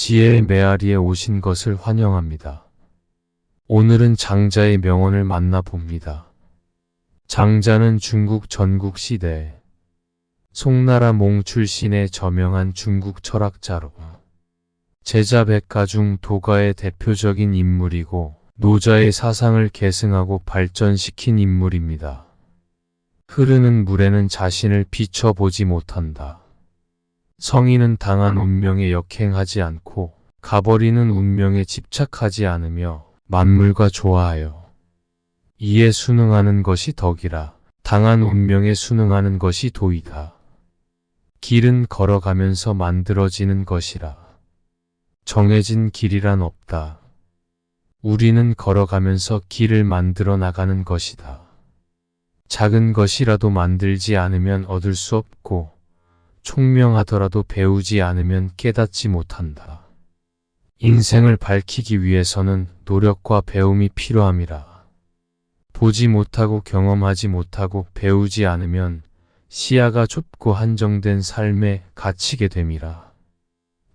지혜의 메아리에 오신 것을 환영합니다. 오늘은 장자의 명언을 만나봅니다. 장자는 중국 전국 시대 송나라 몽 출신의 저명한 중국 철학자로 제자 백가 중 도가의 대표적인 인물이고 노자의 사상을 계승하고 발전시킨 인물입니다. 흐르는 물에는 자신을 비춰보지 못한다. 성인은 당한 운명에 역행하지 않고 가버리는 운명에 집착하지 않으며 만물과 조화하여 이에 순응하는 것이 덕이라 당한 운명에 순응하는 것이 도이다. 길은 걸어가면서 만들어지는 것이라 정해진 길이란 없다. 우리는 걸어가면서 길을 만들어 나가는 것이다. 작은 것이라도 만들지 않으면 얻을 수 없고 총명하더라도 배우지 않으면 깨닫지 못한다. 인생을 밝히기 위해서는 노력과 배움이 필요함이라. 보지 못하고 경험하지 못하고 배우지 않으면 시야가 좁고 한정된 삶에 갇히게 됨이라.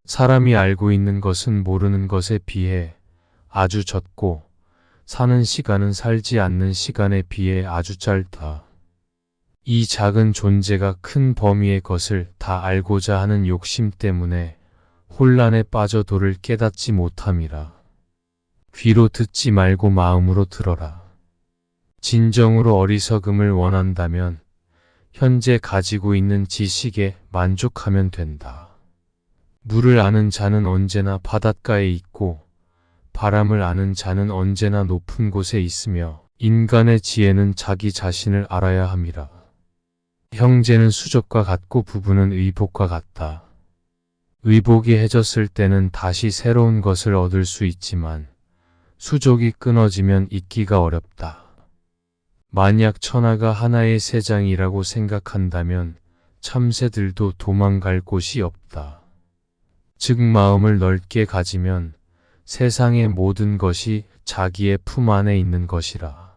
사람이 알고 있는 것은 모르는 것에 비해 아주 적고 사는 시간은 살지 않는 시간에 비해 아주 짧다. 이 작은 존재가 큰 범위의 것을 다 알고자 하는 욕심 때문에 혼란에 빠져 도를 깨닫지 못함이라. 귀로 듣지 말고 마음으로 들어라. 진정으로 어리석음을 원한다면 현재 가지고 있는 지식에 만족하면 된다. 물을 아는 자는 언제나 바닷가에 있고 바람을 아는 자는 언제나 높은 곳에 있으며 인간의 지혜는 자기 자신을 알아야 함이라. 형제는 수족과 같고 부부는 의복과 같다. 의복이 해졌을 때는 다시 새로운 것을 얻을 수 있지만 수족이 끊어지면 잊기가 어렵다. 만약 천하가 하나의 세장이라고 생각한다면 참새들도 도망갈 곳이 없다. 즉 마음을 넓게 가지면 세상의 모든 것이 자기의 품 안에 있는 것이라.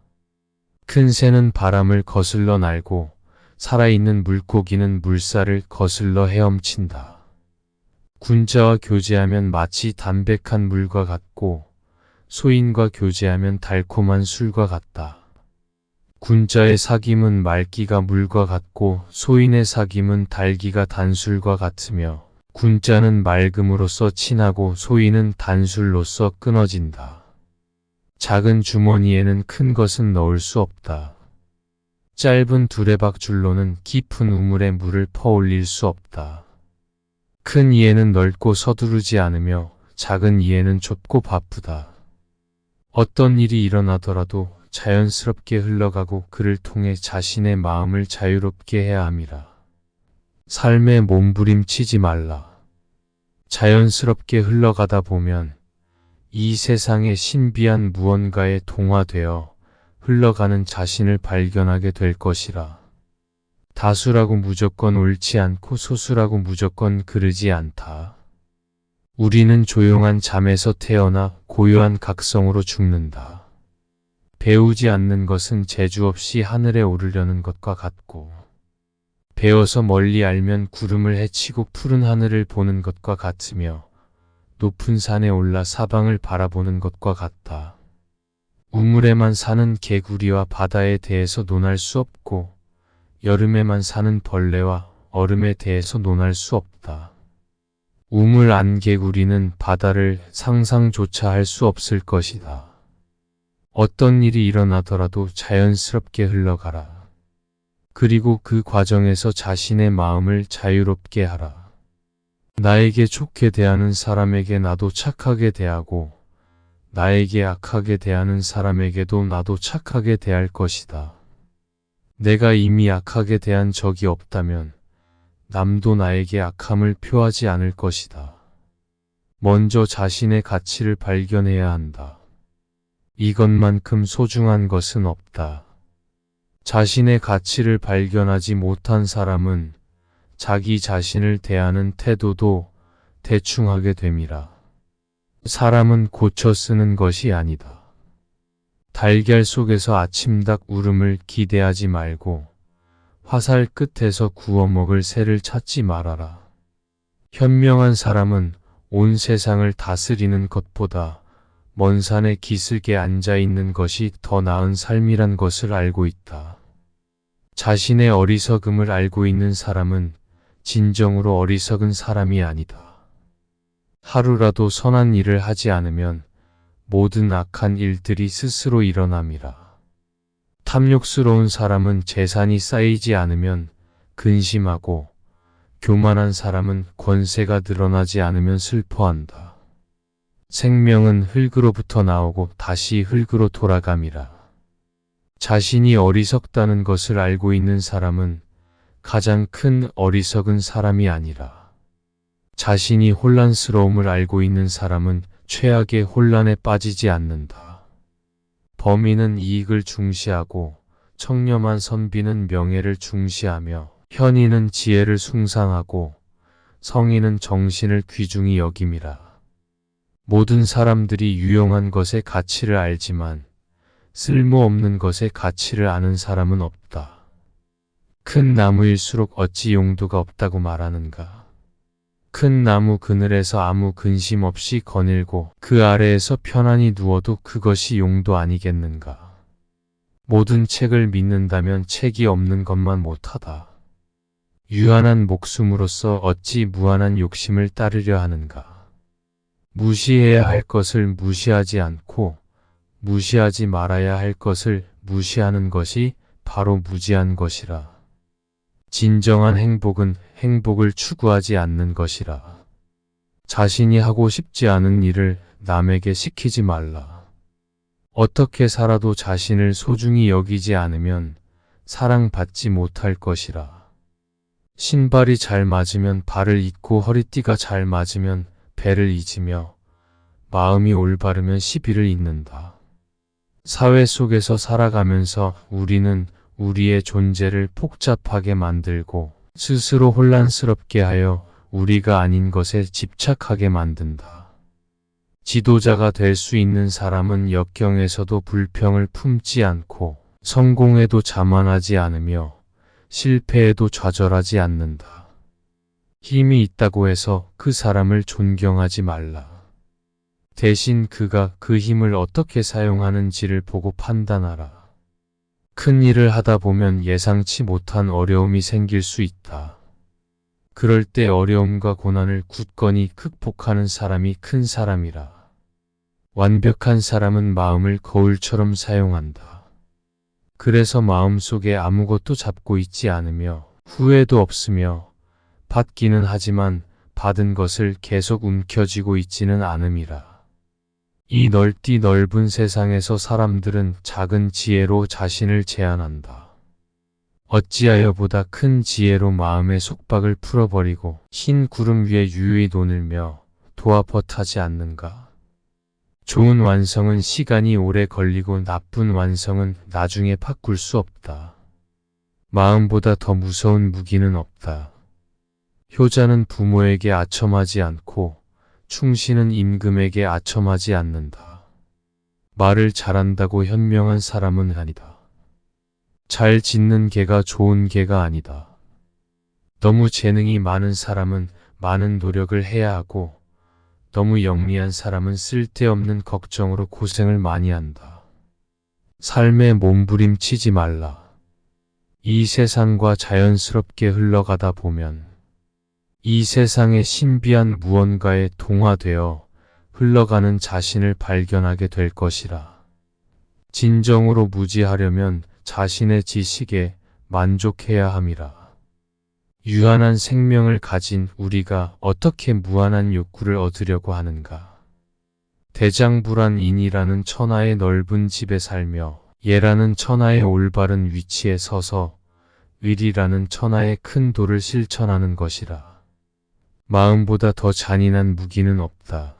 큰 새는 바람을 거슬러 날고 살아있는 물고기는 물살을 거슬러 헤엄친다. 군자와 교제하면 마치 담백한 물과 같고 소인과 교제하면 달콤한 술과 같다. 군자의 사귐은 맑기가 물과 같고 소인의 사귐은 달기가 단술과 같으며 군자는 맑음으로써 친하고 소인은 단술로써 끊어진다. 작은 주머니에는 큰 것은 넣을 수 없다. 짧은 두레박 줄로는 깊은 우물에 물을 퍼올릴 수 없다. 큰 이에는 넓고 서두르지 않으며 작은 이에는 좁고 바쁘다. 어떤 일이 일어나더라도 자연스럽게 흘러가고 그를 통해 자신의 마음을 자유롭게 해야 함이라. 삶에 몸부림치지 말라. 자연스럽게 흘러가다 보면 이 세상의 신비한 무언가에 동화되어 흘러가는 자신을 발견하게 될 것이라. 다수라고 무조건 옳지 않고 소수라고 무조건 그르지 않다. 우리는 조용한 잠에서 태어나 고요한 각성으로 죽는다. 배우지 않는 것은 재주 없이 하늘에 오르려는 것과 같고, 배워서 멀리 알면 구름을 헤치고 푸른 하늘을 보는 것과 같으며, 높은 산에 올라 사방을 바라보는 것과 같다. 우물에만 사는 개구리와 바다에 대해서 논할 수 없고, 여름에만 사는 벌레와 얼음에 대해서 논할 수 없다. 우물 안 개구리는 바다를 상상조차 할 수 없을 것이다. 어떤 일이 일어나더라도 자연스럽게 흘러가라. 그리고 그 과정에서 자신의 마음을 자유롭게 하라. 나에게 좋게 대하는 사람에게 나도 착하게 대하고, 나에게 악하게 대하는 사람에게도 나도 착하게 대할 것이다. 내가 이미 악하게 대한 적이 없다면, 남도 나에게 악함을 표하지 않을 것이다. 먼저 자신의 가치를 발견해야 한다. 이것만큼 소중한 것은 없다. 자신의 가치를 발견하지 못한 사람은 자기 자신을 대하는 태도도 대충하게 됨이라. 사람은 고쳐 쓰는 것이 아니다. 달걀 속에서 아침닭 울음을 기대하지 말고 화살 끝에서 구워 먹을 새를 찾지 말아라. 현명한 사람은 온 세상을 다스리는 것보다 먼 산에 기슭에 앉아 있는 것이 더 나은 삶이란 것을 알고 있다. 자신의 어리석음을 알고 있는 사람은 진정으로 어리석은 사람이 아니다. 하루라도 선한 일을 하지 않으면 모든 악한 일들이 스스로 일어남이라. 탐욕스러운 사람은 재산이 쌓이지 않으면 근심하고 교만한 사람은 권세가 늘어나지 않으면 슬퍼한다. 생명은 흙으로부터 나오고 다시 흙으로 돌아감이라. 자신이 어리석다는 것을 알고 있는 사람은 가장 큰 어리석은 사람이 아니라 자신이 혼란스러움을 알고 있는 사람은 최악의 혼란에 빠지지 않는다. 범인은 이익을 중시하고 청렴한 선비는 명예를 중시하며 현인은 지혜를 숭상하고 성인은 정신을 귀중히 여김이라. 모든 사람들이 유용한 것의 가치를 알지만 쓸모없는 것의 가치를 아는 사람은 없다. 큰 나무일수록 어찌 용도가 없다고 말하는가. 큰 나무 그늘에서 아무 근심 없이 거닐고 그 아래에서 편안히 누워도 그것이 용도 아니겠는가. 모든 책을 믿는다면 책이 없는 것만 못하다. 유한한 목숨으로서 어찌 무한한 욕심을 따르려 하는가. 무시해야 할 것을 무시하지 않고 무시하지 말아야 할 것을 무시하는 것이 바로 무지한 것이라. 진정한 행복은 행복을 추구하지 않는 것이라. 자신이 하고 싶지 않은 일을 남에게 시키지 말라. 어떻게 살아도 자신을 소중히 여기지 않으면 사랑받지 못할 것이라. 신발이 잘 맞으면 발을 잊고 허리띠가 잘 맞으면 배를 잊으며 마음이 올바르면 시비를 잊는다. 사회 속에서 살아가면서 우리는 우리의 존재를 복잡하게 만들고 스스로 혼란스럽게 하여 우리가 아닌 것에 집착하게 만든다. 지도자가 될 수 있는 사람은 역경에서도 불평을 품지 않고 성공에도 자만하지 않으며 실패에도 좌절하지 않는다. 힘이 있다고 해서 그 사람을 존경하지 말라. 대신 그가 그 힘을 어떻게 사용하는지를 보고 판단하라. 큰 일을 하다 보면 예상치 못한 어려움이 생길 수 있다. 그럴 때 어려움과 고난을 굳건히 극복하는 사람이 큰 사람이라. 완벽한 사람은 마음을 거울처럼 사용한다. 그래서 마음속에 아무것도 잡고 있지 않으며 후회도 없으며 받기는 하지만 받은 것을 계속 움켜쥐고 있지는 않음이라. 이 넓디 넓은 세상에서 사람들은 작은 지혜로 자신을 제한한다. 어찌하여 보다 큰 지혜로 마음의 속박을 풀어버리고 흰 구름 위에 유유히 도늘며 도화벗하지 않는가? 좋은 완성은 시간이 오래 걸리고 나쁜 완성은 나중에 바꿀 수 없다. 마음보다 더 무서운 무기는 없다. 효자는 부모에게 아첨하지 않고 충신은 임금에게 아첨하지 않는다. 말을 잘한다고 현명한 사람은 아니다. 잘 짓는 개가 좋은 개가 아니다. 너무 재능이 많은 사람은 많은 노력을 해야 하고 너무 영리한 사람은 쓸데없는 걱정으로 고생을 많이 한다. 삶에 몸부림치지 말라. 이 세상과 자연스럽게 흘러가다 보면 이 세상의 신비한 무언가에 동화되어 흘러가는 자신을 발견하게 될 것이라. 진정으로 무지하려면 자신의 지식에 만족해야 함이라. 유한한 생명을 가진 우리가 어떻게 무한한 욕구를 얻으려고 하는가. 대장불안 인이라는 천하의 넓은 집에 살며 예라는 천하의 올바른 위치에 서서 의리라는 천하의 큰 도를 실천하는 것이라. 마음보다 더 잔인한 무기는 없다.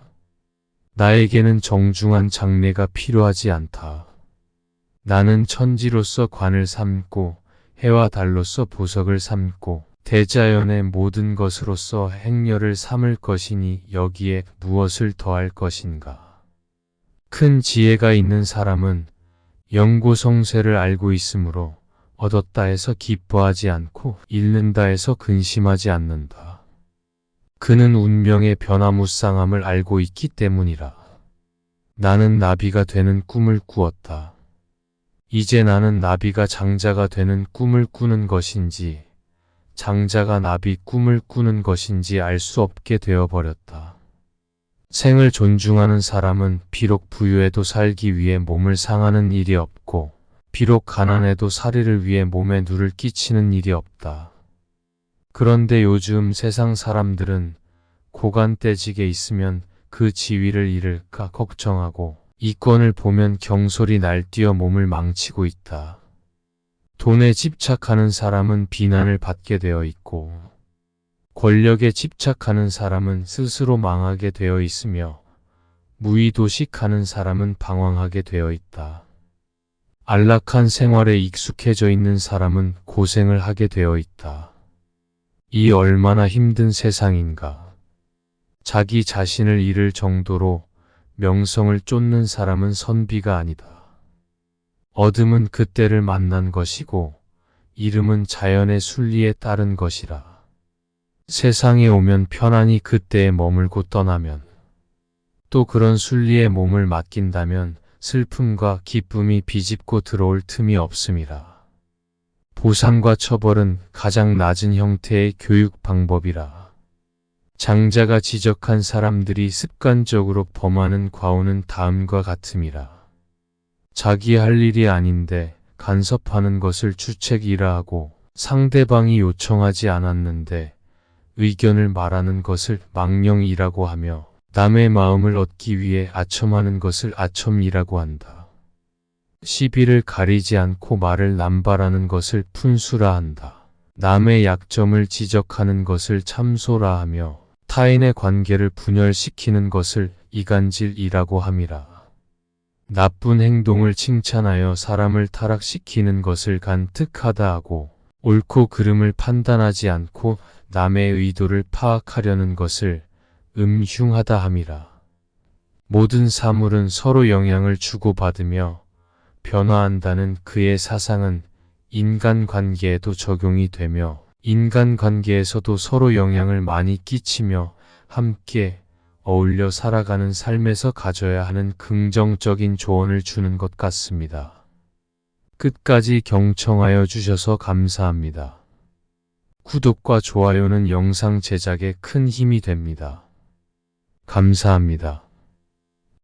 나에게는 정중한 장례가 필요하지 않다. 나는 천지로서 관을 삼고 해와 달로서 보석을 삼고 대자연의 모든 것으로서 행렬을 삼을 것이니 여기에 무엇을 더할 것인가. 큰 지혜가 있는 사람은 영고성세를 알고 있으므로 얻었다 해서 기뻐하지 않고 잃는다 해서 근심하지 않는다. 그는 운명의 변화무쌍함을 알고 있기 때문이라. 나는 나비가 되는 꿈을 꾸었다. 이제 나는 나비가 장자가 되는 꿈을 꾸는 것인지, 장자가 나비 꿈을 꾸는 것인지 알 수 없게 되어버렸다. 생을 존중하는 사람은 비록 부유해도 살기 위해 몸을 상하는 일이 없고, 비록 가난해도 살이를 위해 몸에 누를 끼치는 일이 없다. 그런데 요즘 세상 사람들은 고간떼지게 있으면 그 지위를 잃을까 걱정하고 이권을 보면 경솔이 날뛰어 몸을 망치고 있다. 돈에 집착하는 사람은 비난을 받게 되어 있고 권력에 집착하는 사람은 스스로 망하게 되어 있으며 무의도식하는 사람은 방황하게 되어 있다. 안락한 생활에 익숙해져 있는 사람은 고생을 하게 되어 있다. 이 얼마나 힘든 세상인가. 자기 자신을 잃을 정도로 명성을 쫓는 사람은 선비가 아니다. 어둠은 그때를 만난 것이고, 이름은 자연의 순리에 따른 것이라. 세상에 오면 편안히 그때에 머물고 떠나면, 또 그런 순리에 몸을 맡긴다면 슬픔과 기쁨이 비집고 들어올 틈이 없음이라. 보상과 처벌은 가장 낮은 형태의 교육 방법이라. 장자가 지적한 사람들이 습관적으로 범하는 과오는 다음과 같음이라. 자기 할 일이 아닌데 간섭하는 것을 주책이라 하고 상대방이 요청하지 않았는데 의견을 말하는 것을 망령이라고 하며 남의 마음을 얻기 위해 아첨하는 것을 아첨이라고 한다. 시비를 가리지 않고 말을 남발하는 것을 푼수라 한다. 남의 약점을 지적하는 것을 참소라 하며 타인의 관계를 분열시키는 것을 이간질이라고 함이라. 나쁜 행동을 칭찬하여 사람을 타락시키는 것을 간특하다 하고 옳고 그름을 판단하지 않고 남의 의도를 파악하려는 것을 음흉하다 함이라. 모든 사물은 서로 영향을 주고받으며 변화한다는 그의 사상은 인간관계에도 적용이 되며 인간관계에서도 서로 영향을 많이 끼치며 함께 어울려 살아가는 삶에서 가져야 하는 긍정적인 조언을 주는 것 같습니다. 끝까지 경청하여 주셔서 감사합니다. 구독과 좋아요는 영상 제작에 큰 힘이 됩니다. 감사합니다.